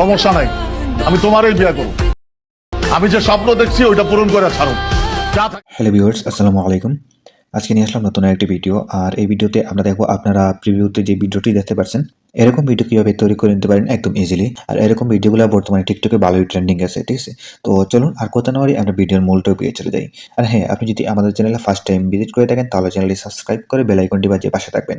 সমস্যা নাই। আমি তোমারই বিয়ে করব। আমি যে স্বপ্ন দেখছি, ওইটা পূরণ করে ছাড়ো হ্যালো ভিউয়ার্স আসসালামু আলাইকুম। আজকে নিয়ে আসলাম নতুন একটি ভিডিও আর এই ভিডিওতে আমরা দেখব আপনারা প্রিভিউতে যে ভিডিওটি দেখতে পাচ্ছেন, এরকম ভিডিও কীভাবে তৈরি করে নিতে পারেন একদম ইজিলি আর এরকম ভিডিওগুলো বর্তমানে টিকটকে ভালোই ট্রেন্ডিং আছে, ঠিক আছে? তো চলুন, আর কথা না আমরা ভিডিওর মূল টপিকে চলে যাই। আর হ্যাঁ আপনি যদি আমাদের চ্যানেলে ফার্স্ট টাইম ভিজিট করে থাকেন, তাহলে চ্যানেলটি সাবস্ক্রাইব করে বেল আইকনটি বাজিয়ে পাশে থাকবেন।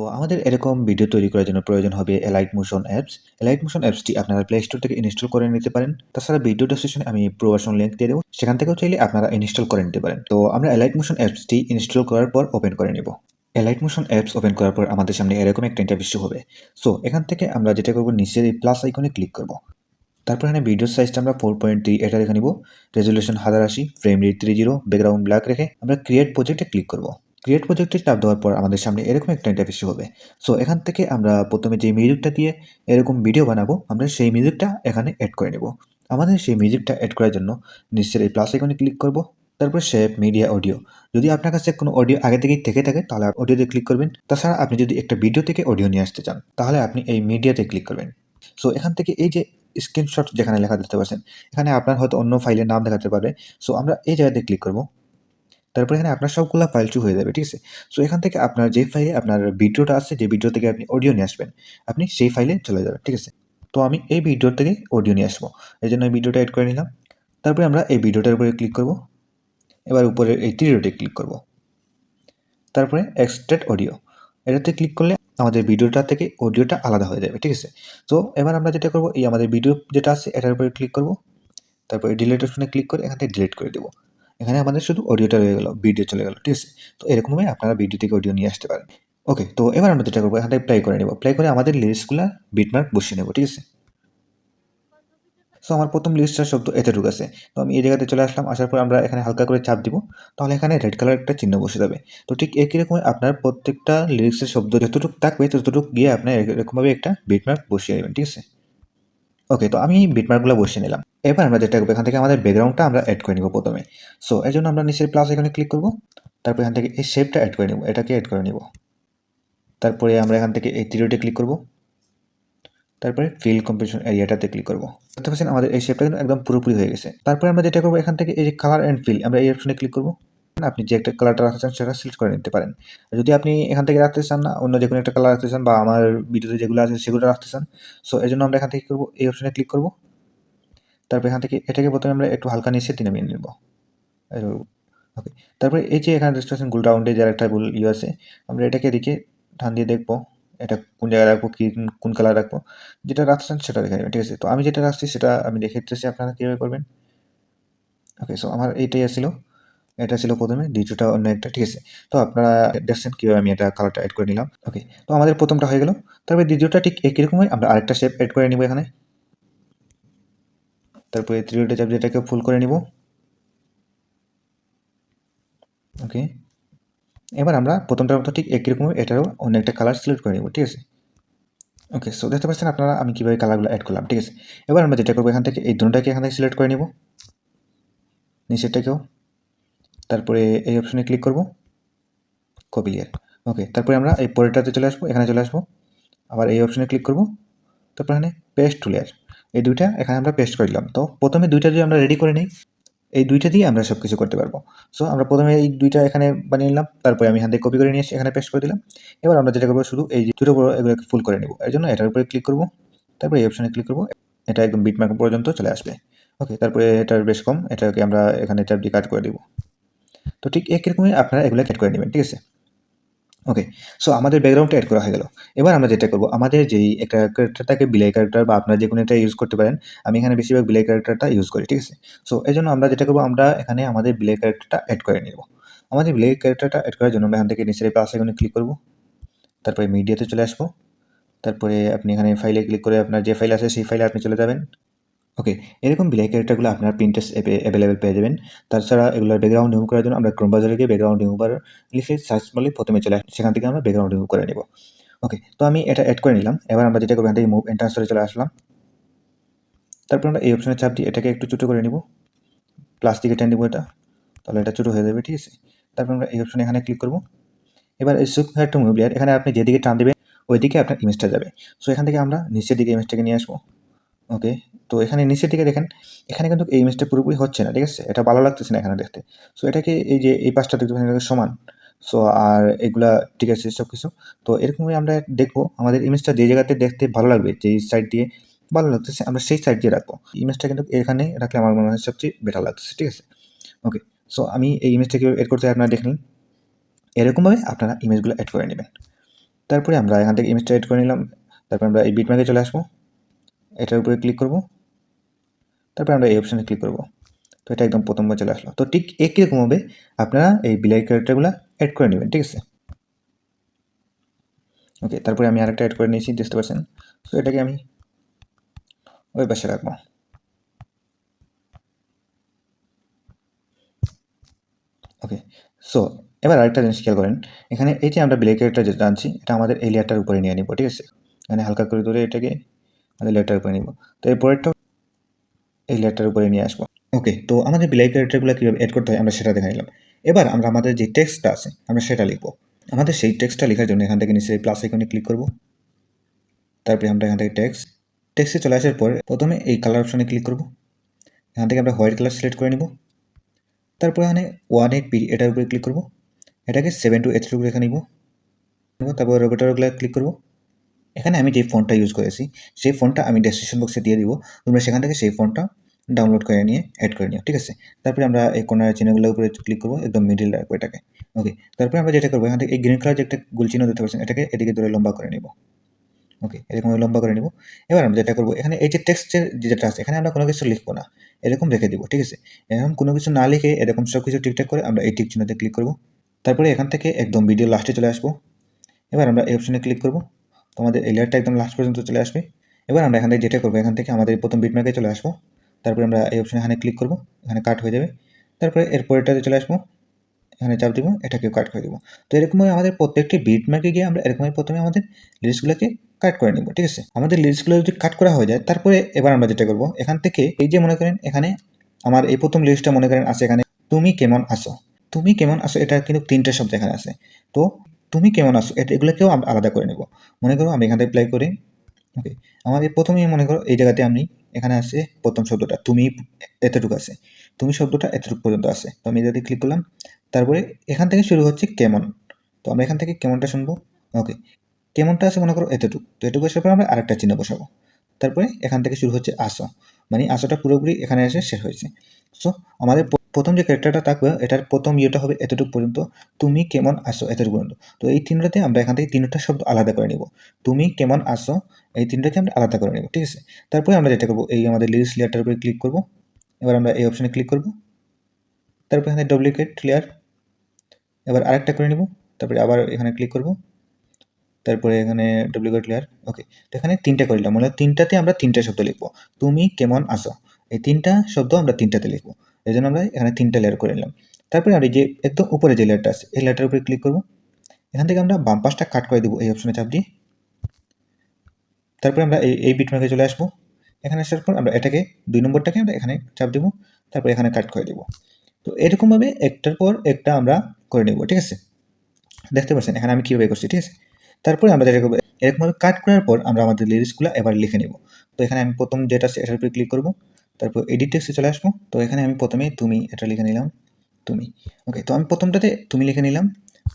তো আমাদের এরকম ভিডিও তৈরি করার জন্য প্রয়োজন হবে Alight Motion apps Alight Motion অ্যাপসটি আপনারা প্লে স্টোর থেকে ইনস্টল করে নিতে পারেন। তাছাড়া ভিডিও ডেসক্রিপশনে আমি প্রোভার্সন লিঙ্ক দিয়ে দেবো। সেখান থেকেও চাইলে আপনারা ইনস্টল করে নিতে পারেন। তো আমরা এলাইট মোশন অ্যাপসটি ইনস্টল করার পর ওপেন করে নেব। এলাইট মোশন অ্যাপস ওপেন করার পর আমাদের সামনে এরকম একটা ইন্টারভিউ হবে। সো এখান থেকে আমরা যেটা করব, নিচের এই প্লাস আইকনে ক্লিক করব। তারপর এখানে ভিডিও সাইজটা আমরা ফোর পয়েন্ট থ্রি এটা রেখে নিব। রেজলিউশন হাজার আশি frame rate three zero background black রেখে আমরা ক্রিয়েট প্রজেক্টে ক্লিক করব। ক্রিয়েট প্রজেক্টে চাপ দেওয়ার পর আমাদের সামনে এরকম একটা ইন্টারফেস হবে। সো এখান থেকে আমরা প্রথমে যে মিউজিকটা দিয়ে এরকম ভিডিও বানাবো, আমরা সেই মিউজিকটা এখানে অ্যাড করে নেব। আমাদের সেই মিউজিকটা অ্যাড করার জন্য নিশ্চয়ই এই প্লাস এখানে ক্লিক করব, তারপর শেপ মিডিয়া অডিও যদি আপনার কাছে কোনো অডিও আগে থেকেই থেকে থাকে, তাহলে অডিওতে ক্লিক করবেন। তাছাড়া আপনি যদি একটা ভিডিও থেকে অডিও নিয়ে আসতে চান, তাহলে আপনি এই মিডিয়াতে ক্লিক করবেন। সো এখান থেকে এই যে স্ক্রিনশট যেখানে লেখা দেখতে পাচ্ছেন, এখানে আপনার হয়তো অন্য ফাইলের নাম দেখাতে পারে। সো আমরা এই জায়গাতে ক্লিক করব। তারপর এখানে আপনার সবগুলো ফাইল চু হয়ে যাবে, ঠিক আছে? সো এখান থেকে আপনার যে ফাইলে আপনার ভিডিওটা আছে, যে ভিডিও থেকে আপনি অডিও নিয়ে আসবেন, আপনি সেই ফাইলে চলে যাবেন, ঠিক আছে? তো আমি এই ভিডিওর থেকে অডিও নিয়ে আসব। এই জন্য এই ভিডিওটা অ্যাড করে নিলাম। তারপরে আমরা এই ভিডিওটার উপরে ক্লিক করব। এবার উপরে এই তীরটি ক্লিক করব। তারপরে এক্সট্রেট অডিও এটাতে ক্লিক করলে আমাদের ভিডিওটা থেকে অডিওটা আলাদা হয়ে যাবে, ঠিক আছে? তো এবার আমরা যেটা করব, এই আমাদের ভিডিও যেটা আছে, এটার উপরে ক্লিক করব। তারপরে ডিলিট অপশনে ক্লিক করে এখান থেকে ডিলিট করে দেবো। এখানে আমাদের শুধু অডিওটা রয়ে গেল ভিডিও চলে গেল, ঠিক আছে? তো এরকমভাবে আপনারা ভিডিও থেকে অডিও নিয়ে আসতে পারেন। ওকে তো এবার আমরা যেটা করব, এখান থেকে প্লে করে নেব। প্লে করে আমাদের লিরিক্সগুলো বিটমার্ক বসিয়ে নেব, ঠিক আছে? সো আমার প্রথম লিরিক্সটার শব্দ এতটুকু আছে। তো আমি এই জায়গাতে চলে আসলাম, আসার পর আমরা এখানে হালকা করে চাপ দিব। তাহলে এখানে রেড কালার একটা চিহ্ন বসে যাবে। তো ঠিক একই রকম আপনার প্রত্যেকটা লিরিক্সের শব্দ যতটুকু থাকবে, ততটুকু গিয়ে আপনার এরকমভাবে একটা বিটমার্ক বসিয়ে নেবেন, ঠিক আছে? ওকে তো আমি বিটমার্কগুলো বসিয়ে নিলাম। এবার আমরা যেটা করব, এখান থেকে আমাদের ব্যাকগ্রাউন্ডটা আমরা অ্যাড করে নিব প্রথমে। সো এর জন্য আমরা নিচের প্লাস এখানে ক্লিক করব, তারপর এখান থেকে এই শেপটা অ্যাড করে নিব, এটাকে অ্যাড করে নিব। তারপরে আমরা এখান থেকে এই থ্রিডে ক্লিক করব, তারপরে ফিল কম্পিটিশন এরিয়াটাতে ক্লিক করব। দেখতে পাচ্ছেন, আমাদের এই শেপটা কিন্তু একদম পুরোপুরি হয়ে গেছে। তারপরে আমরা যেটা করব, এখান থেকে এই যে কালার অ্যান্ড ফিল আমরা এই অপশনে ক্লিক করব। আপনি যে একটা কালারটা রাখতে চান, সেটা সিলেক্ট করে নিতে পারেন। যদি আপনি এখান থেকে রাখতে চান না, অন্য যে কোনো একটা কালার রাখতে চান বা আমার ভিডিওতে যেগুলো আছে, সেগুলো রাখতে চান সো এর জন্য আমরা এখান থেকে করব, এই অপশনে ক্লিক করব। তারপর এখান থেকে এটাকে প্রথমে আমরা একটু হালকা নিচে টেনে নিয়ে নেব। ওকে তারপরে এই যে এখানে দেখতে গোল রাউন্ডে যার একটা গোল ইয়ে আছে, আমরা এটাকে এদিকে ধান দিয়ে দেখব, এটা কোন জায়গায় রাখব, কি, কোন কালার রাখব, যেটা রাখছেন সেটা দেখে নেবেন ঠিক আছে? তো আমি যেটা রাখছি সেটা আমি দেখে দিতেছি, আপনারা কীভাবে করবেন। ওকে সো আমার এইটাই ছিল এটা ছিল প্রথমে, দ্বিতীয়টা অন্য একটা, ঠিক আছে? তো আপনারা দেখছেন কীভাবে আমি এটা কালারটা অ্যাড করে নিলাম। ওকে তো আমাদের প্রথমটা হয়ে গেল, তারপরে দ্বিতীয়টা ঠিক একই রকমই, আমরা আরেকটা শেপ অ্যাড করে নিব এখানে। তারপরে থ্রিডে চাপ যেটাকে ফুল করে নিব। ওকে এবার আমরা প্রথমটার মতো ঠিক একই রকম, এটারও অন্য একটা কালার সিলেক্ট করে নিব, ঠিক আছে? ওকে সো দেখতে পাচ্ছেন আপনারা আমি কীভাবে কালারগুলো অ্যাড করলাম, ঠিক আছে? এবার আমরা যেটা করব এখান থেকে, এই দুটাকে এখান থেকে সিলেক্ট করে নিব। নিচেরটাকেও। তারপরে এই অপশনে ক্লিক করব। কপি লেয়ার ওকে তারপরে আমরা এই পরেরটাতে চলে আসব, এখানে চলে আসব। আবার এই অপশনে ক্লিক করব। তারপর এখানে পেস্ট টু লেয়ার এই দুইটা এখানে আমরা পেস্ট করে দিলাম তো প্রথমে দুইটা যদি আমরা রেডি করে নিই, এই দুইটা দিয়ে আমরা সব কিছু করতে পারব। সো আমরা প্রথমে এই দুইটা এখানে বানিয়ে নিলাম, তারপরে আমি এখান থেকে কপি করে নিয়ে এসে এখানে পেস্ট করে দিলাম। এবার আমরা যেটা করব শুধু এই দুটো বড় এগুলোকে ফুল করে নেব। এর জন্য এটার উপরে ক্লিক করব, তারপরে এই অপশনে ক্লিক করব, এটা একদম বিটমার্ক পর্যন্ত চলে আসবে। ওকে তারপরে এটার বেশ কম, এটাকে আমরা এখানে চাপ দিয়ে কাট করে দিব। তো ঠিক একই রকমই আপনারা এগুলো অ্যাড করে নেবেন, ঠিক আছে? ওকে সো আমাদের ব্যাকগ্রাউন্ডটা অ্যাড করা হয়ে গেল। এবার আমরা যেটা করব, আমাদের যেই একটা ক্যারেক্টার থাকে বিলাই ক্যারেক্টার বা আপনারা যে কোনো একটা ইউজ করতে পারেন, আমি এখানে বেশিরভাগ বিলাই ক্যারেক্টারটা ইউজ করি, ঠিক আছে? সো এই জন্য আমরা যেটা করব, আমরা এখানে আমাদের বিলাই ক্যারেক্টারটা অ্যাড করে নেব। আমাদের বিলাই ক্যারেক্টারটা অ্যাড করার জন্য আমরা এখান থেকে নিচের প্লাস এখানে ক্লিক করব। তারপরে মিডিয়াতে চলে আসব। তারপরে আপনি এখানে ফাইলে ক্লিক করে আপনার যে ফাইল আছে, সেই ফাইলে আপনি চলে যাবেন। ওকে এরকম বিলাই ক্যারেক্টারগুলো আপনার প্রিন্টেস অ্যাপে অ্যাভেলেবেল পেয়ে যাবেন। তাছাড়া এগুলোর ব্যাকগ্রাউন্ড রিমুভ করার জন্য আমরা ক্রোম বাজারে গিয়ে ব্যাকগ্রাউন্ড রিমুভার লিখে সার্চ করলে প্রথমে চলে আসে সেখান থেকে আমরা ব্যাকগ্রাউন্ড রিমুভ করে নেব। ওকে তো আমি এটা অ্যাড করে নিলাম। এবার আমরা যেটা করব, এখান থেকে মুভ এন্টার্সরে চলে আসলাম। তারপর আমরা এই অপশনে চাপ দিয়ে এটাকে একটু ছোটো করে নিব। প্লাস্টিকে টেন দিব এটা। তাহলে এটা ছোটো হয়ে যাবে, ঠিক আছে? তারপর আমরা এই অপশনে এখানে ক্লিক করব। এবার এই সুপ টু মুভ লেয়ার এখানে আপনি যেদিকে টান দেবেন, ওইদিকে আপনার ইমেজটা যাবে। সো এখান থেকে আমরা নিচের দিকে ইমেজটাকে নিয়ে আসব। ওকে? তো এখানে নিচের দিকে দেখেন, এখানে কিন্তু এই ইমেজটা পুরোপুরি হচ্ছে না, ঠিক আছে? এটা ভালো লাগতেছে না এখানে দেখতে। সো এটাকে এই যে এই পাশটা দেখতে পাচ্ছেন সমান। সো আর এগুলা ঠিক আছে সব কিছু তো এরকমই আমরা দেখব, আমাদের ইমেজটা যে জায়গাতে দেখতে ভালো লাগবে, যেই সাইড দিয়ে ভালো লাগতেছে, আমরা সেই সাইড দিয়ে রাখব। ইমেজটা কিন্তু এখানে রাখলে আমার মনে হয় সবচেয়ে বেটার লাগতেছে, ঠিক আছে? ওকে সো আমি এই ইমেজটাকে এড করতে আপনারা দেখলেন এরকমভাবে আপনারা ইমেজগুলো অ্যাড করে নেবেন। তারপরে আমরা এখান থেকে ইমেজটা অ্যাড করে নিলাম। তারপর আমরা এই বিটমার্কে চলে আসব। এটার উপরে ক্লিক করব। তারপরে আমরা এই অপশানে ক্লিক করব। তো এটা একদম প্রথমবার চলে আসলো। তো ঠিক একই রকমভাবে আপনারা এই বিলাই ক্যারেক্টারগুলো অ্যাড করে নেবেন, ঠিক আছে? ওকে তারপরে আমি আরেকটা অ্যাড করে নিয়েছি, দেখতে পাচ্ছেন? তো এটাকে আমি ওই পাশে রাখব। ওকে সো এবার আরেকটা জিনিস খেয়াল করেন। এখানে এই যে আমরা ব্ল্যাক ক্যারেক্টার যেটা আনছি এটা আমাদের এই লেয়ারটার উপরে নিয়ে নিব, ঠিক আছে? এখানে হালকা করে ধরে এটাকে আমাদের লেয়ারটার উপরে নিব। তো এর পরেরটা এই লেয়ারটার উপরে নিয়ে আসব। ওকে তো আমাদের ব্ল্যাক ক্যারেক্টারগুলো কীভাবে অ্যাড করতে হয় আমরা সেটা দেখে নিলাম। এবার আমরা আমাদের যে টেক্সটটা আছে, আমরা সেটা লিখব। আমাদের সেই টেক্সটটা লেখার জন্য এখান থেকে নিচে প্লাস আইকনে ক্লিক করব। তারপরে আমরা এখান থেকে টেক্সট টেক্সটে চলে আসার পর প্রথমে এই কালার অপশনে ক্লিক করব। এখান থেকে আমরা হোয়াইট কালার সিলেক্ট করে নিব। তারপরে এখানে ওয়ান এইট পি এটার উপরে ক্লিক করব। এটাকে সেভেন টু এইট টু রেখে নিব। তারপর রোবেটারগুলো ক্লিক করব। এখানে আমি যে ফোনটা ইউজ করেছি, সেই ফোনটা আমি ডেসক্রিপশন বক্সে দিয়ে দিব। তোমরা সেখান থেকে সেই ফোনটা ডাউনলোড করে নিয়ে অ্যাড করে নিও, ঠিক আছে? তারপরে আমরা এই কোনার চিহ্নগুলোর উপরে ক্লিক করব, একদম মিডিল রাখব এটাকে ওকে তারপরে আমরা যেটা করব, এখান থেকে এই গ্রিন কালার যে একটা গুল চিহ্ন দেখতে পাচ্ছেন, এটাকে এদিকে ধরে লম্বা করে নিব ওকে এরকম লম্বা করে নিব। এবার আমরা যেটা করব, এখানে এই যে টেক্সটের যেটা আছে, এখানে আমরা কোনো কিছু লিখব না, এরকম রেখে দিব, ঠিক আছে? এরকম কোনো কিছু না লিখে এরকম সব কিছু ঠিকঠাক করে আমরা এই টিক চিহ্নতে ক্লিক করব। তারপরে এখান থেকে একদম ভিডিও লাস্টে চলে আসব। এবার আমরা এই অপশনে ক্লিক করব। তোমাদের এই লেয়ারটা একদম লাস্ট পর্যন্ত চলে আসবে। এবার আমরা এখান থেকে যেটা করব, এখান থেকে আমাদের প্রথম বিটমার্কে চলে আসব। তারপরে আমরা এই অপশনে এখানে ক্লিক করব, এখানে কাট হয়ে যাবে। তারপরে এর পরেরটাতে চলে আসব, এখানে চাপ দিব, এটাকেও কাট করে দিব। তো এরকমভাবে আমাদের প্রত্যেকটি বিটমার্কে গিয়ে আমরা এরকমভাবে প্রথমে আমাদের লিস্টগুলোকে কাট করে নেব, ঠিক আছে? আমাদের লিস্টগুলো যদি কাট করা হয়ে যায়, তারপরে এবার আমরা যেটা করব, এখান থেকে এই যে মনে করেন এখানে আমার এই প্রথম লিস্টটা মনে করেন আছে এখানে, তুমি কেমন আসো তুমি কেমন আসো এটা কিন্তু তিনটে শব্দ এখানে আছে। তো তুমি কেমন আসো এটা এগুলোকেও আলাদা করে নেব। মনে করো আমি এখান থেকে করি ওকে আমাদের প্রথমেই মনে করো এই জায়গাতে আমি এখানে আছে প্রথম শব্দটা, তুমি এতটুকু আছে। তুমি শব্দটা এতটুকু পর্যন্ত আছে। তো আমি যদি ক্লিক করলাম, তারপরে এখান থেকে শুরু হচ্ছে কেমন। তো আমরা এখান থেকে কেমনটা শুনব? ওকে কেমনটা আছে মনে করো এতটুকু। তো এটুকু আসার পর আমরা আরেকটা চিহ্ন বসাবো। তারপরে এখান থেকে শুরু হচ্ছে আসো। মানে আসোটা পুরোপুরি এখানে এসে শেষ হয়েছে। সো আমাদের প্রথম যে ক্যারেক্টারটা থাকবে, এটার প্রথম ইয়েটা হবে এতটুকু পর্যন্ত, তুমি কেমন আসো এতটুকু পর্যন্ত। তো এই তিনটাতে আমরা এখান থেকে তিনটা শব্দ আলাদা করে নিব। তুমি কেমন আসো এই তিনটাকে আমরা আলাদা করে নেব, ঠিক আছে? তারপরে আমরা যেটা করব, এই আমাদের লিরিক্স লেয়ারটার উপরে ক্লিক করব। এবার আমরা এই অপশানে ক্লিক করব। তারপর এখানে ডুপ্লিকেট লেয়ার এবার আরেকটা করে নিব, তারপরে আবার এখানে ক্লিক করব। তারপরে এখানে ডুপ্লিকেট লেয়ার ওকে তো এখানে তিনটা করে নিলাম মানে তিনটাতে আমরা তিনটা শব্দ লিখব। তুমি কেমন আসো এই তিনটা শব্দ আমরা তিনটাতে লিখব। এই জন্য আমরা এখানে তিনটা লেয়ার করে নিলাম। তারপরে আমরা যে একদম উপরে যে লেয়ারটা আছে, এই লেয়ারটার উপরে ক্লিক করব। এখান থেকে আমরা বাম পাশটা কাট করে দেবো এই অপশনে চাপ দিয়ে। তারপরে আমরা এই এই বিটমার্কে চলে আসব। এখানে আসার পর আমরা এটাকে, দুই নম্বরটাকে আমরা এখানে চাপ দেবো। তারপর এখানে কাট করে দেবো। তো এরকমভাবে একটার পর একটা আমরা করে নেব, ঠিক আছে? দেখতে পাচ্ছেন, এখানে আমি কীভাবে করছি, ঠিক আছে? তারপরে আমরা যেটা করব এরকমভাবে কাট করার পর আমরা আমাদের লিরিক্সগুলো এবার লিখে নেব। তো এখানে আমি প্রথম যেটা আছে, এটার উপরে ক্লিক করব। তারপর এডিট টেক্সটে চলে আসব। তো এখানে আমি প্রথমে তুমি এটা লিখে নিলাম, তুমি। ওকে তো আমি প্রথমটাতে তুমি লিখে নিলাম,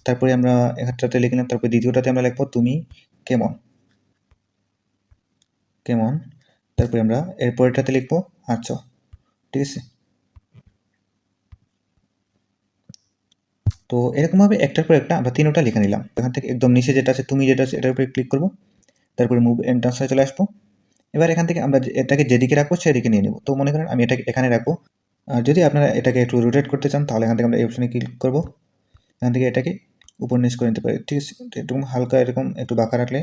তারপরে আমরা একটাতে লিখে নিলাম, তারপরে দ্বিতীয়টাতে আমরা লিখব তুমি কেমন? কেমন? তারপরে আমরা এর পরেরটাতে লিখব আচ্ছা ঠিক আছে? তো এরকমভাবে একটার পর একটা আমরা তিনোটা লিখে নিলাম। এখান থেকে একদম নিচে যেটা আছে, তুমি যেটা আছে, এটার উপরে ক্লিক করব। তারপরে মুভ এন্ড ট্রান্সফারে চলে আসব। এবার এখান থেকে আমরা এটাকে যেদিকে রাখব সেদিকে নিয়ে নেব। তো মনে করেন আমি এটাকে এখানে রাখব। আর যদি আপনারা এটাকে একটু রোটেট করতে চান, তাহলে এখান থেকে আমরা এই অপশনে ক্লিক করব। এখান থেকে এটাকে উপর নিচ করে নিতে পারি, ঠিক আছে? একটু হালকা এরকম একটু বাঁকা রাখলে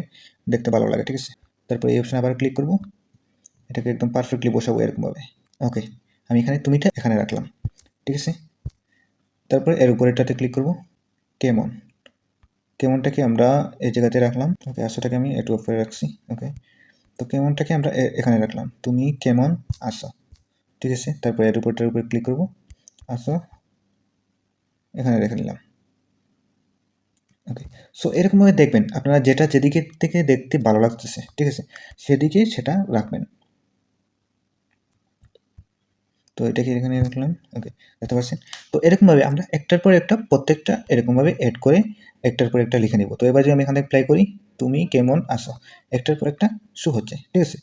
দেখতে ভালো লাগে, ঠিক আছে? তারপরে এই অপশনে আবার ক্লিক করব। এটাকে একদম পারফেক্টলি বসাবো এরকমভাবে। ওকে আমি এখানে তুমিটা এখানে রাখলাম, ঠিক আছে? তারপরে এর উপরেরটাতে ক্লিক করব, কেমন? কেমনটাকে আমরা এই জায়গাতে রাখলাম। ওকে আশাটাকে আমি একটু উপরে রাখছি। ওকে তো কেমনটাকে আমরা এখানে রাখলাম। তুমি কেমন আসো ঠিক আছে, তারপর এর উপরটার উপরে ক্লিক করব। আসো, এখানে রেখে নিলাম ওকে সো এরকমভাবে দেখবেন, আপনারা যেটা যেদিকে থেকে দেখতে ভালো লাগতেছে, ঠিক আছে, সেদিকে সেটা রাখবেন। তো এটাকে এখানে রাখলাম ওকে দেখতে পাচ্ছেন? তো এরকমভাবে আমরা একটার পর একটা প্রত্যেকটা এরকমভাবে অ্যাড করে একটার পর একটা লিখে নিব। তো এবার যদি আমি এখান থেকে প্লাই করি, তুমি কেমন আসো একটার পর একটা শু হচ্ছে, ঠিক আছে?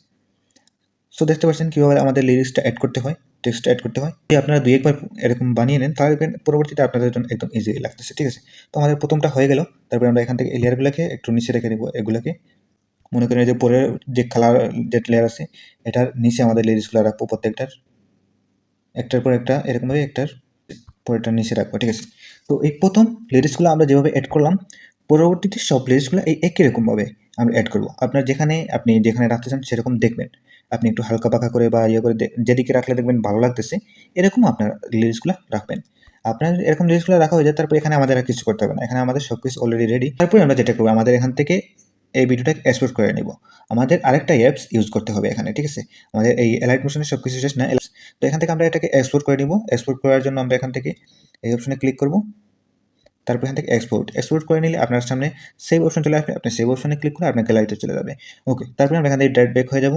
সো দেখতে পাচ্ছেন কীভাবে আমাদের লিরিক্সটা অ্যাড করতে হয় টেক্সট অ্যাড করতে হয়। যদি আপনারা দুই একবার এরকম বানিয়ে নেন, তাহলে পরবর্তীতে আপনাদের জন্য একদম ইজি লাগতেছে, ঠিক আছে? তো আমাদের প্রথমটা হয়ে গেল, তারপরে আমরা এখান থেকে লেয়ারগুলোকে একটু নিচে রেখে দেবো এগুলোকে। মনে করেন যে পরের যে কালার যে লেয়ার আছে, এটার নিচে আমাদের লিরিক্সগুলো রাখব প্রত্যেকটার। একটার পর একটা, এরকমভাবে একটার পরেরটার নিচে রাখব, ঠিক আছে? তো এই প্রথম লিরিক্সগুলো আমরা যেভাবে অ্যাড করলাম, পরবর্তীতে সব লিরিক্সগুলো এই একই রকমভাবে আমরা অ্যাড করব। আপনার যেখানে, আপনি যেখানে রাখতে চান সেরকম দেখবেন। আপনি একটু হালকা পাকা করে বা ইয়ে করে যেদিকে রাখলে দেখবেন ভালো লাগতেছে এরকম আপনার লিরিক্সগুলো রাখবেন। আপনার এরকম লিরিক্সগুলো রাখা হয়ে যায়, তারপর এখানে আমাদের আর কিছু করতে হবে না। এখানে আমাদের সব কিছু অলরেডি রেডি তারপরে আমরা যেটা করব, আমাদের এখান থেকে এই ভিডিওটাকে এক্সপোর্ট করে নিব। আমাদের আরেকটা অ্যাপস ইউজ করতে হবে এখানে, ঠিক আছে? আমাদের এই এলাইট মোশনের সব কিছু শেষ না তো এখান থেকে আমরা এটাকে এক্সপোর্ট করে নিব। এক্সপোর্ট করার জন্য আমরা এখান থেকে এই অপশনে ক্লিক করব। তারপর এখান থেকে এক্সপোর্ট এক্সপোর্ট করে নিলে আপনার সামনে সেভ অপশন চলে আসবে। আপনি সেভ অপশনে ক্লিক করে আপনার গ্যালারিতে চলে যাবে। ওকে তারপরে আমরা এখান থেকে ডাইরেক্ট ব্যাক হয়ে যাব।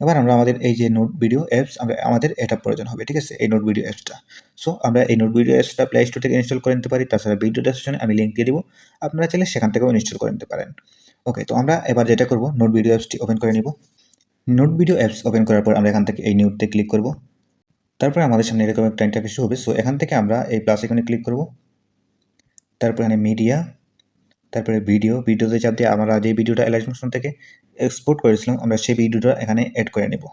এবার আমরা আমাদের এই যে নোট ভিডিও অ্যাপস আমরা, আমাদের এটা প্রয়োজন হবে, ঠিক আছে? এই নোট ভিডিও অ্যাপসটা সো আমরা এই নোট ভিডিও অ্যাপসটা প্লে স্টোর থেকে ইনস্টল করে নিতে পারি। তাছাড়া ভিডিও ডেসক্রিপশনে আমি লিঙ্ক দিয়ে দিব। আপনারা চাইলে সেখান থেকেও ইনস্টল করে নিতে পারেন। ওকে তো আমরা এবার যেটা করব, নোট ভিডিও অ্যাপসটি ওপেন করে নিব। নোট ভিডিও অ্যাপস ওপেন করার পর আমরা এখান থেকে এই নিউতে ক্লিক করব। তারপরে আমাদের সামনে এরকম একটা ইন্টারফেস হবে। সো এখান থেকে আমরা এই প্লাস এখানে ক্লিক করব। তারপর এখানে মিডিয়া তারপরে ভিডিও ভিডিওতে চাপ দিয়ে আমরা যে ভিডিওটা এলাইজমেশন থেকে এক্সপোর্ট করেছিলাম, আমরা সেই ভিডিওটা এখানে অ্যাড করে নেব।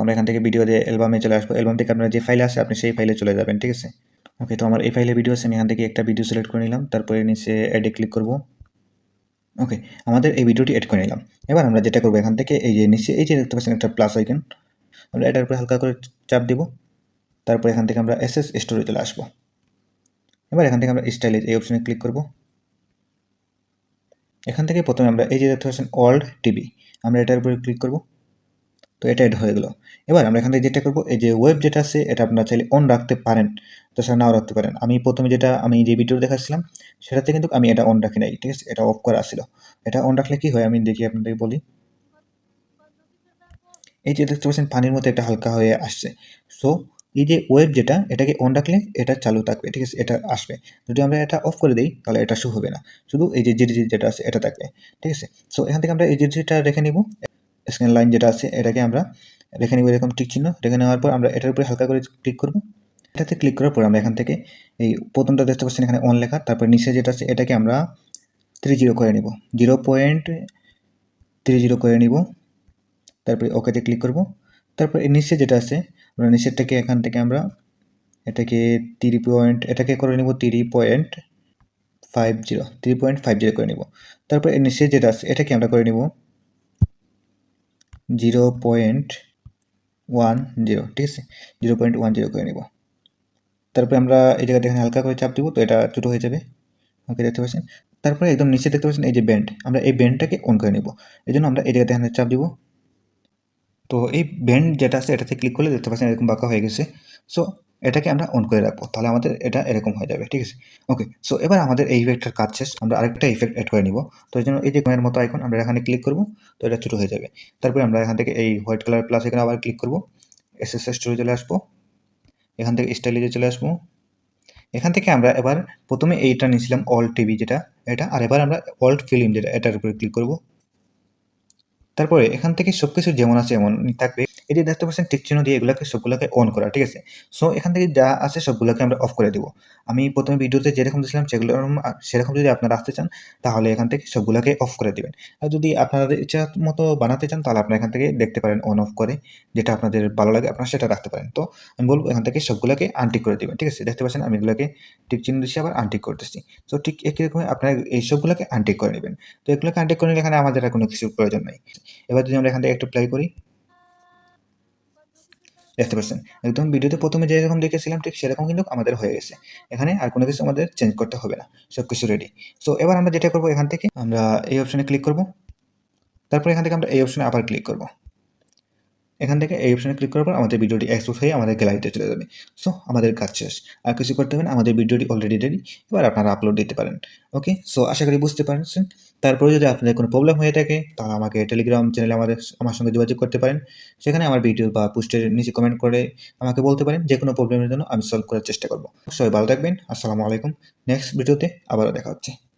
আমরা এখান থেকে ভিডিও দিয়ে অ্যালবামে চলে আসব। অ্যালবাম থেকে আপনার যে ফাইল আছে আপনি সেই ফাইলে চলে যাবেন, ঠিক আছে? ওকে তো আমার এই ফাইলে ভিডিও আছে, আমি এখান থেকে একটা ভিডিও সিলেক্ট করে নিলাম, তারপরে নিচে অ্যাডে ক্লিক করব। ওকে আমাদের এই ভিডিওটি এড করে নিলাম। এবার আমরা যেটা করব, এখান থেকে এই যে নিচে, এই যে দেখতে পাচ্ছেন একটা প্লাস আইকন আমরা এটার উপরে হালকা করে চাপ দিব। তারপর এখান থেকে আমরা এস এস স্টোরে চলে আসব। এবার এখান থেকে আমরা স্টাইলেজ এই অপশনে ক্লিক করব। এখান থেকে প্রথমে আমরা এই যে দেখতে পাচ্ছেন ওল্ড টিভি আমরা এটার উপরে ক্লিক করব। তো এটা এড হয়ে গেল। এবার আমরা এখান থেকে যেটা করব, এই যে ওয়েব যেটা আছে, এটা আপনারা চাইলে অন রাখতে পারেন, তাছাড়া নাও রাখতে পারেন। আমি প্রথমে যেটা, আমি যে ভিডিও দেখাচ্ছিলাম, সেটাতে কিন্তু আমি এটা অন রাখি নাই, ঠিক আছে? এটা অফ করা ছিল। এটা অন রাখলে কি হয়, আমি দেখি আপনাদের বলি। এই যে দেখতে পাচ্ছেন, পানির মতো এটা হালকা হয়ে আসছে। সো এই যে ওয়েব যেটা, এটাকে অন রাখলে এটা চালু থাকবে, ঠিক আছে? এটা আসবে। যদি আমরা এটা অফ করে দিই, তাহলে এটা শু হবে না। শুধু এই যে জিডি যেটা আছে, এটা থাকবে, ঠিক আছে? সো এখান থেকে আমরা এই জিডিটা রেখে নিব। স্ক্যান লাইন যেটা আছে, এটাকে আমরা রেখে নিব এরকম টিক চিহ্ন। রেখে নেওয়ার পর আমরা এটার উপরে হালকা করে ক্লিক করব। এটাতে ক্লিক করার পর আমরা এখান থেকে এই প্রথমটা দেখতে পাচ্ছেন এখানে অন লেখা, তারপর নিচে যেটা আছে, এটাকে আমরা থ্রি জিরো করে নিব। জিরো পয়েন্ট থ্রি জিরো করে নিব। তারপরে ওকেতে ক্লিক করব। তারপর এর নিচে যেটা আছে আমরা নিচেরটাকে এখান থেকে আমরা এটাকে থ্রি পয়েন্ট এটাকে করে নিব three point five zero three point five zero করে নিব। তারপর এর নিচে যেটা আছে, এটাকে আমরা করে নিব জিরো পয়েন্ট ওয়ান জিরো ঠিক আছে? জিরো পয়েন্ট ওয়ান জিরো করে নিব। তারপরে আমরা এই জায়গাতে এখানে হালকা করে চাপ দিব, তো এটা ছোটো হয়ে যাবে। ওকে দেখতে পাচ্ছেন? তারপরে একদম নিচে দেখতে পাচ্ছেন এই যে ব্যান্ড আমরা এই ব্যান্ডটাকে অন করে নেব। এই জন্য আমরা এই জায়গাতে এখানে চাপ দিব। তো এই ব্যান্ড যেটা আছে, এটাতে ক্লিক করলে দেখতে পাচ্ছেন এরকম বাঁকা হয়ে গেছে। সো এটাকে আমরা অন করে রাখব। তাহলে আমাদের এটা এরকম হয়ে যাবে, ঠিক আছে? ওকে সো এবার আমাদের এই ইফেক্টটার কাজ শেষ। আমরা আরেকটা ইফেক্ট অ্যাড করে নিব। তো এই জন্য এই যে কোয়ের মতো আইকন আমরা এখানে ক্লিক করব। তো এটা ছোটো হয়ে যাবে। তারপরে আমরা এখান থেকে এই হোয়াইট কালার প্লাস এখানে আবার ক্লিক করব। এস এস স্টোরে চলে আসব। এখান থেকে স্টাইলিজে চলে আসব। এখান থেকে আমরা এবার প্রথমে এইটা নিয়েছিলাম অল টিভি যেটা, এটা, আর এবার আমরা অল্ট ফিল্ম যেটা, এটার উপরে ক্লিক করব। তারপরে এখান থেকে সব কিছু যেমন আছে এমন থাকবে। এটি দেখতে পাচ্ছেন টিক চিহ্ন দিয়ে এগুলোকে সবগুলোকে অন করা, ঠিক আছে? সো এখান থেকে যা আছে সবগুলোকে আমরা অফ করে দেবো। আমি প্রথমে ভিডিওতে যেরকম দিয়েছিলাম, সেগুলো সেরকম যদি আপনারা রাখতে চান, তাহলে এখান থেকে সবগুলোকে অফ করে দেবেন। আর যদি আপনাদের ইচ্ছা মতো বানাতে চান, তাহলে আপনারা এখান থেকে দেখতে পারেন অন অফ করে, যেটা আপনাদের ভালো লাগে, আপনারা সেটা রাখতে পারেন। তো, আমি বলব এখান থেকে সবগুলোকে আনটিক করে দেবেন, ঠিক আছে? দেখতে পাচ্ছেন, আমি এগুলোকে টিক চিহ্ন দিচ্ছি আবার আনটিক করতেছি। তো ঠিক একই রকম আপনারা এই সবগুলোকে আনটিক করে নেবেন। তো এগুলোকে আনটিক করে নিলে এখানে আমাদের আর কোনো কিছুর প্রয়োজন নেই। এবার যদি আমরা এখান থেকে একটু প্লাই করি। দেখতে পাচ্ছেন, একদম ভিডিওতে প্রথমে যেরকম দেখেছিলাম, ঠিক সেরকম কিন্তু আমাদের হয়ে গেছে। এখানে আর কোনো কিছু আমাদের চেঞ্জ করতে হবে না সব কিছু রেডি সো এবার আমরা যেটা করব এখান থেকে, আমরা এই অপশানে ক্লিক করব। তারপর এখান থেকে আমরা এই অপশানে আবার ক্লিক করব। এখান থেকে এই অপশনে ক্লিক করার পর আমাদের ভিডিওটি এক্সপোর্ট হয়ে আমাদের গ্যালারিতে চলে যাবে। সো আমাদের কাজ শেষ। আর কিছু করতে হবে আমাদের ভিডিওটি অলরেডি রেডি এবার আপনারা আপলোড দিতে পারেন। ওকে সো আশা করি বুঝতে পারছেন। তারপরে যদি আপনাদের কোনো প্রবলেম হয়ে থাকে, তাহলে আমাকে টেলিগ্রাম চ্যানেলে আমাদের, আমার সঙ্গে যোগাযোগ করতে পারেন। সেখানে আমার ভিডিও বা পোস্টের নিচে কমেন্ট করে আমাকে বলতে পারেন যে কোনো প্রবলেমের জন্য আমি সলভ করার চেষ্টা করব। সবাই ভালো থাকবেন। আসসালামু আলাইকুম। নেক্সট ভিডিওতে আবারও দেখা হচ্ছে।